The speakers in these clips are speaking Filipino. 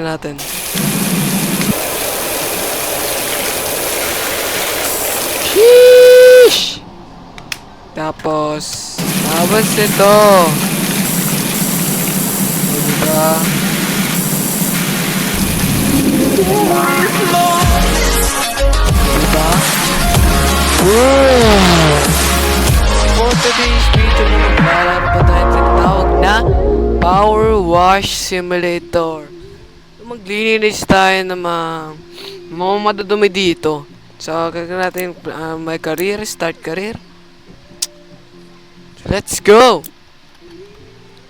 natin. Sheesh! Tapos, tapos ito. O, diba? Diba? Wow! For today's video, maglalaro pa tayo tinatawag na Power Wash Simulator. Maglilinis tayo ng mga, mga madudumi dito. So, gagawin natin uh, my career, start career. Let's go!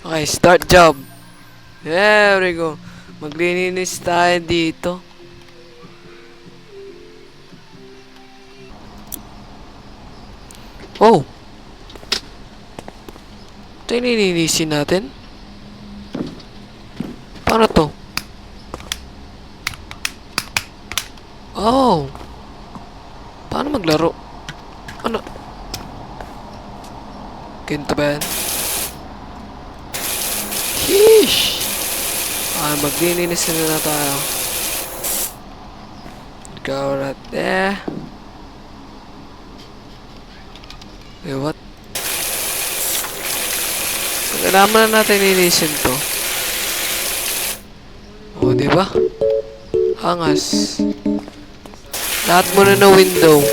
Okay, start job. There we go. Maglilinis tayo dito. Oh! Ito yung nilinisin natin? Paano to? Oh! Paano maglaro? Ano? Ganito ba yan? Sheesh! Ah, maglilinis na na tayo. Ikaw right there. Wait, what? Kailangan na natin linisin to. O, di ba? Angas. Lahat muna na window.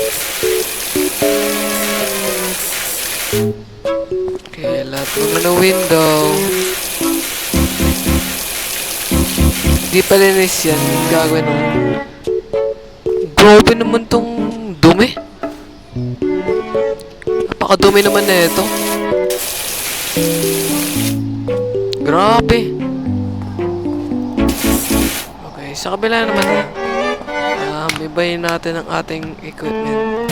Okay, lahat muna na window. Hindi pa linis yan. Gagawin mo. Grabe naman tong dumi. Napakadumi naman na ito. Grabe. Okay, sa kabila naman na. Ah, may bayin natin ang ating equipment.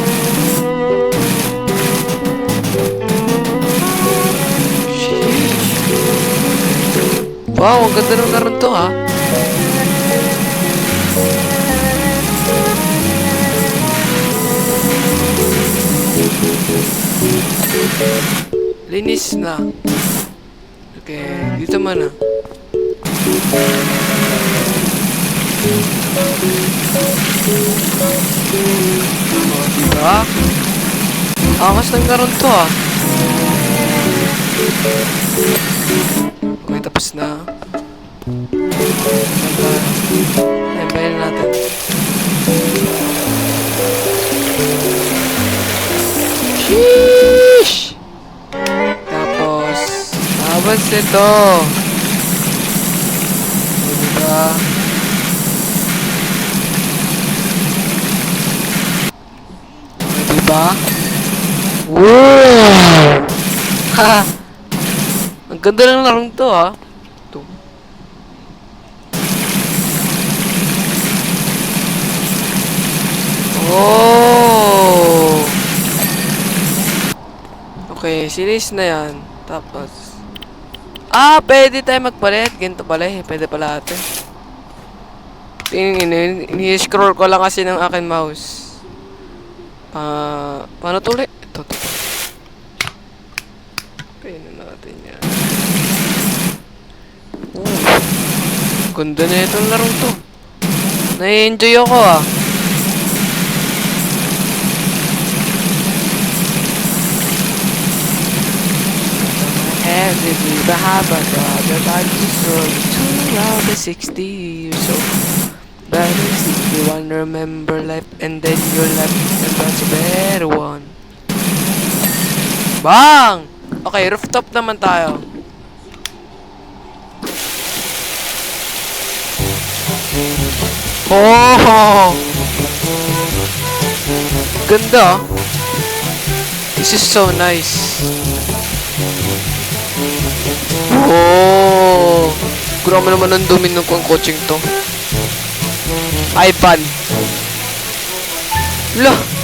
Wow, ang ganda ng laro to ha. Linis na. Okay, dito mana. Oh, diba? Angas ng karon to ah. Okay, tapos na. Ay, bayan natin. Sheesh! Tapos, tapos ito. O, Ang ganda ng larong to, ha? Ito. Oh! Okay, series na yan. Tapos, ah, pwede tayo magpalit. Ganito pala eh. Pwede pala ate. Tingin, ini-scroll ko lang kasi ng akin mouse. Ah, paano to ulit? Ito. Pwede natin yan. Oh, ganda na itong larong to. Nai-enjoy ako ah. Every the have a brother but he's growing too loud at 60 years old. But at 61 remember life and then your life that's a better one. Bang! Okay, rooftop naman tayo. Oh! Ganda. This is so nice. Oh! Grabe naman ang dumi ng coaching to. iPad. Lo!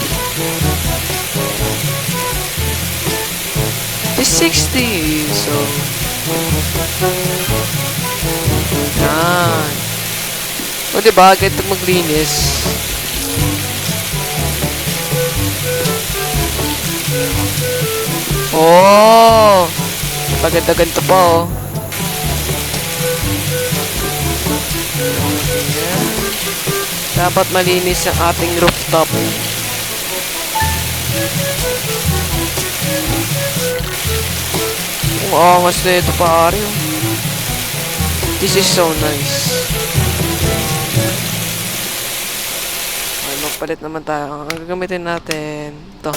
This 60 so Yan. O diba, ganito maglinis. Oh! Paganda ganito pa oh. Dapat malinis ang ating rooftop. Angas na ito pare. oh. This is so nice. Ay, magpalit naman tayo. Ang gagamitin natin, ito.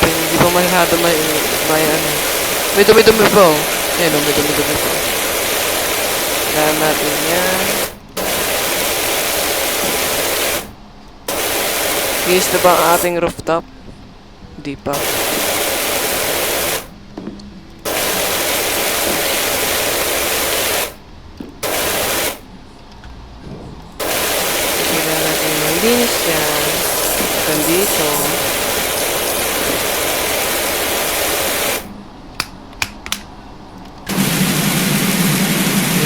Hindi pa, masyado may, may ano. May dumi-dumi pa oh. Ayan oh, may dumi-dumi pa. Kaya natin yan. Kiss na ba ang ating rooftop? Hindi pa. Kailangan natin malinis yan.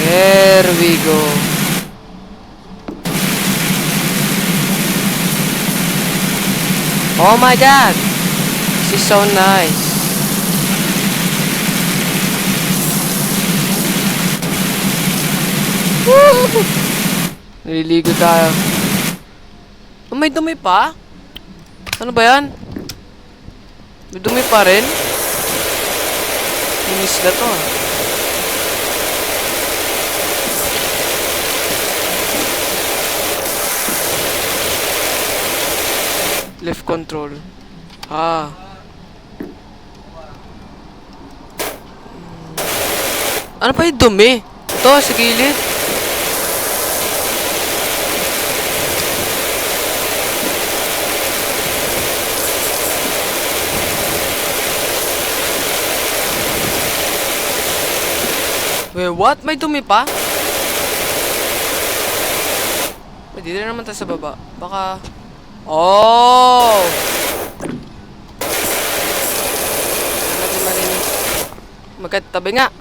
There we go. Oh my god! Is so nice. Woo! Naliligo tayo. May dumi pa? Ano ba yan? May dumi pa rin? Inis na to ah. Left control. Ah. Ano pa yung dumi? Ito, sa gilid. Wait, what? May dumi pa? Wait, dito na naman tayo sa baba. Baka... Oh! Natin marinig? Magkatabi nga.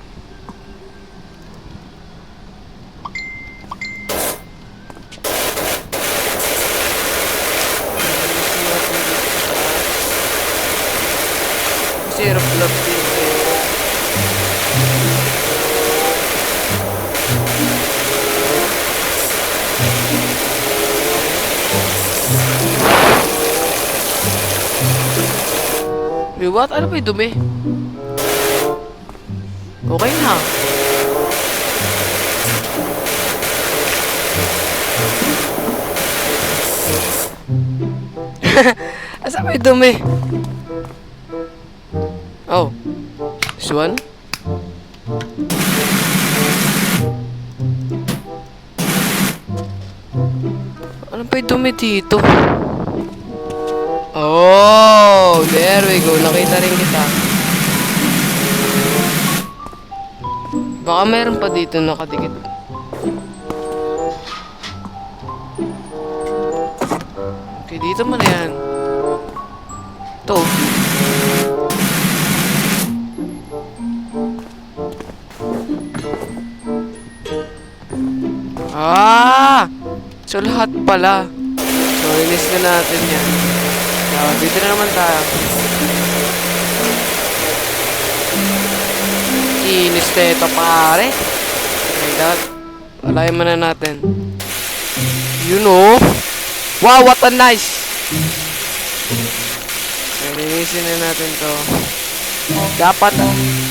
Wait, what? Ano ba yung dumi? Okay na. Asa yung dumi? Oh. This one? Dumi? Oh, there we go. Nakita rin kita. Baka meron pa dito nakadikit. Okay, dito mo na yan. Ito. Ah! So, lahat pala. So, inis na natin yan. So, dito na naman tayo. Inis na ito, pare. Okay, dapat. Walayin muna natin. You know. Wow, what a nice! Okay, linisin na natin to. Dapat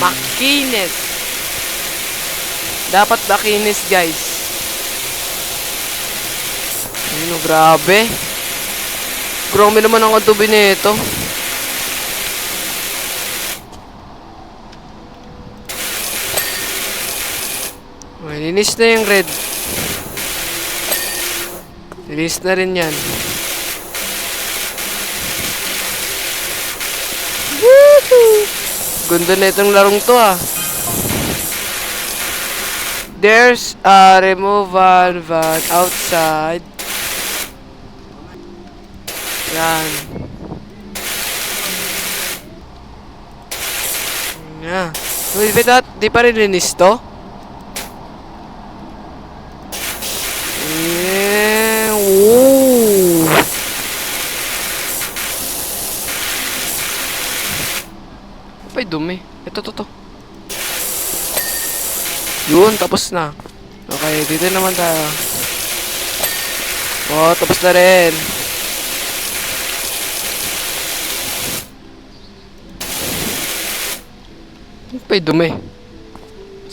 makinis. Dapat makinis, guys. Ayun, oh, grabe. Grabe naman ang adobe nito. Linis na yung red. Linis na rin yan. Ganda na itong larong to ah. There's a removal van outside. Yan. Yeah. Wait, wait, that, di pa rin linis to? Yeah. Ooh. Pa'y dumi. Ito, to, to. Yun, tapos na. Okay, dito naman tayo. Oh, tapos na rin. Yung dumi?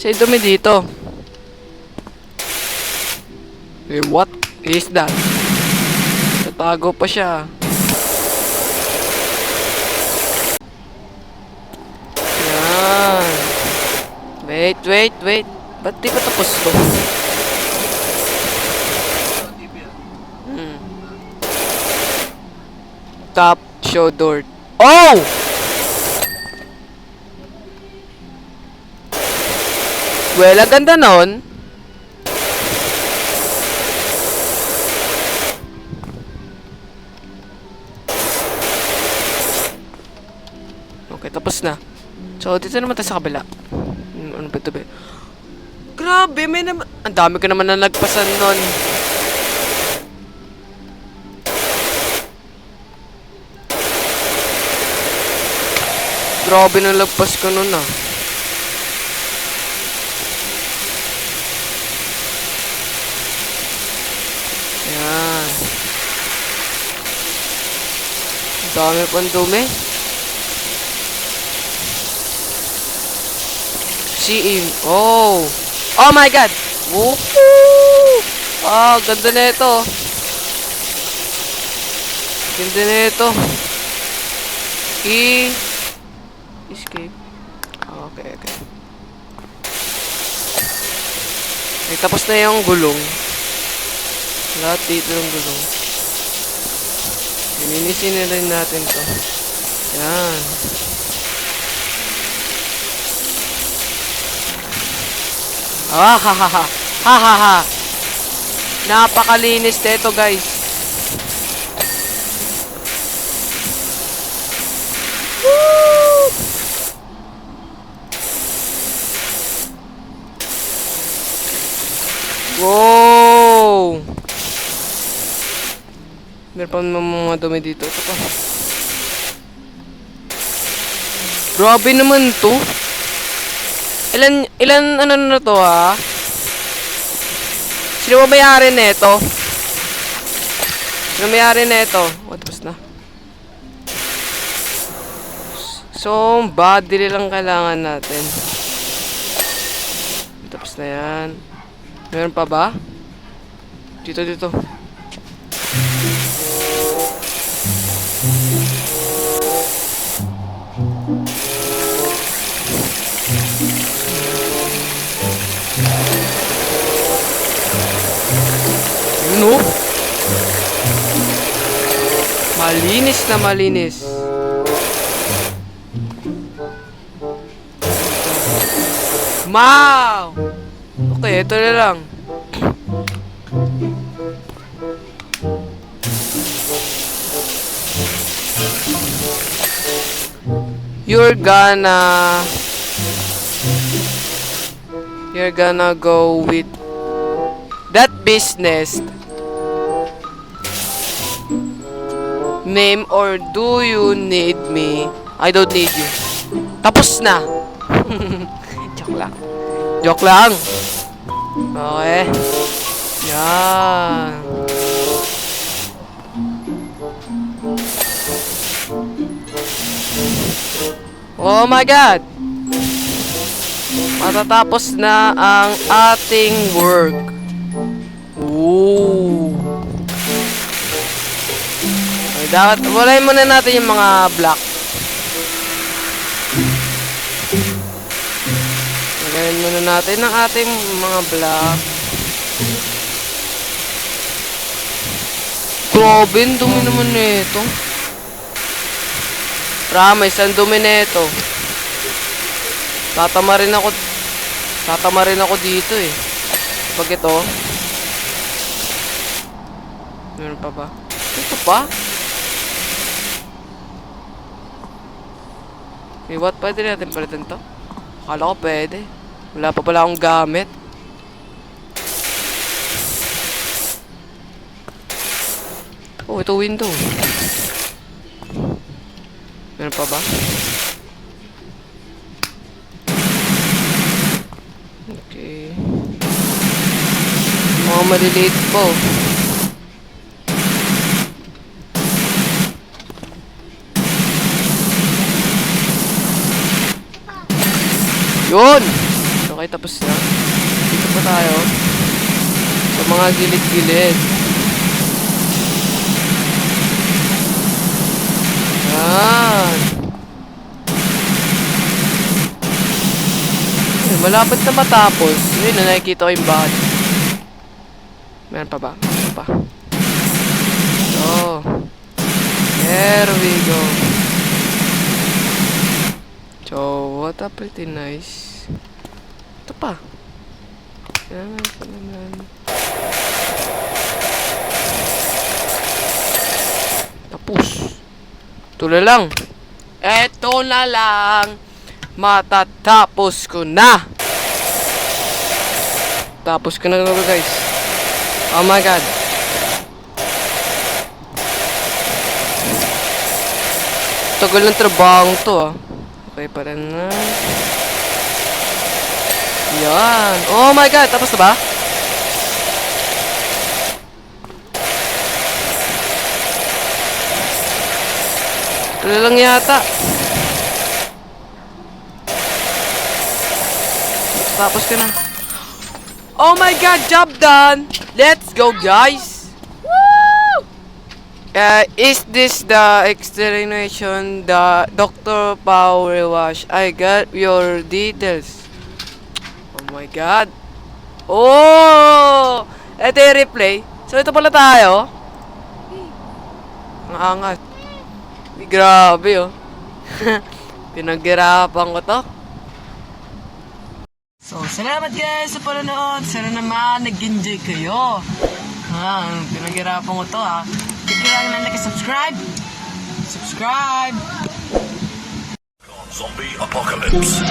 Sa dumi dito. Eh, what is that? Tatago pa siya. Yan. Wait, wait, wait. Ba't di pa tapos to? Hmm. Top show door. Oh! Well, ang ganda nun. Okay, tapos na. So, dito naman tayo sa kabila. Hmm, ano ba ito ba? Grabe, may naman... Ang dami ko naman na nagpasan nun. Grabe na lagpas ko nun ah. Yan. Ang dami pang dumi. See. Oh. Oh my god. Woohoo! Ah, ganda na ito. Ganda na ito. E escape. Ah, Okay, okay. Eh, tapos na yung gulong. Lahat dito ng gulong. Lininisin na rin natin to. Yan. Ah, ha, ha, ha. Ha, ha, ha. Napakalinis nito, guys. Woo! Wow! Meron pa mga dumi dito. Ito pa. Grabe naman to. Ilan, ilan ano na to ha? Sino ba may-ari nito? Sino may-ari nito? O, tapos na. So, body lang kailangan natin. Tapos na yan. Meron pa ba? Dito, dito. Yun oh. Malinis na malinis. Wow! Okay, ito na lang. You're gonna... You're gonna go with business name or do you need me? I don't need you. Tapos na. Joke lang. Joke lang. Okay. Yan. Oh my God! Matatapos na ang ating work. Ooh. Ay, dapat, walayin muna natin yung mga block. Walayin muna natin ang ating mga block. Grabe, dumi naman nito. Promise, ang dumi nito. Tatama rin ako. Tatama rin ako dito eh. Pag ito. Meron pa ba? Ito pa? Okay, what? Pwede natin palitan to? Akala ko pwede. Wala pa pala akong gamit. Oh, ito window. Meron pa ba? Okay. mga maliliit po. Yun! Okay, tapos na. Dito pa tayo. Sa mga gilid-gilid. Yan. Ayun, malapit na matapos. Ayun na nakikita ko yung bahay. Meron pa ba? Meron pa. Oh. There we go. So, what a pretty nice. Ito pa. Yan, yan, yan. Tapos. Tuloy lang. Eto na lang. Matatapos ko na. Tapos ko na to guys. Oh my god. Tagal ng trabaho to ah. Okay pa rin na. Yan. Oh my god. Tapos na ba? Tuloy lang yata. Tapos ka na. Oh my god, job done! Let's go, guys! Uh, is this the extermination, the Dr. Power Wash? I got your details. Oh my god. Oh! Ito yung replay. So, ito pala tayo. Ang angat. Grabe, oh. Pinaghirapan ko to. So, salamat guys sa panonood. Sana naman nag-enjoy kayo. Ha, pinaghirapan ko to ha. Click lang na like-subscribe. Subscribe! Zombie apocalypse.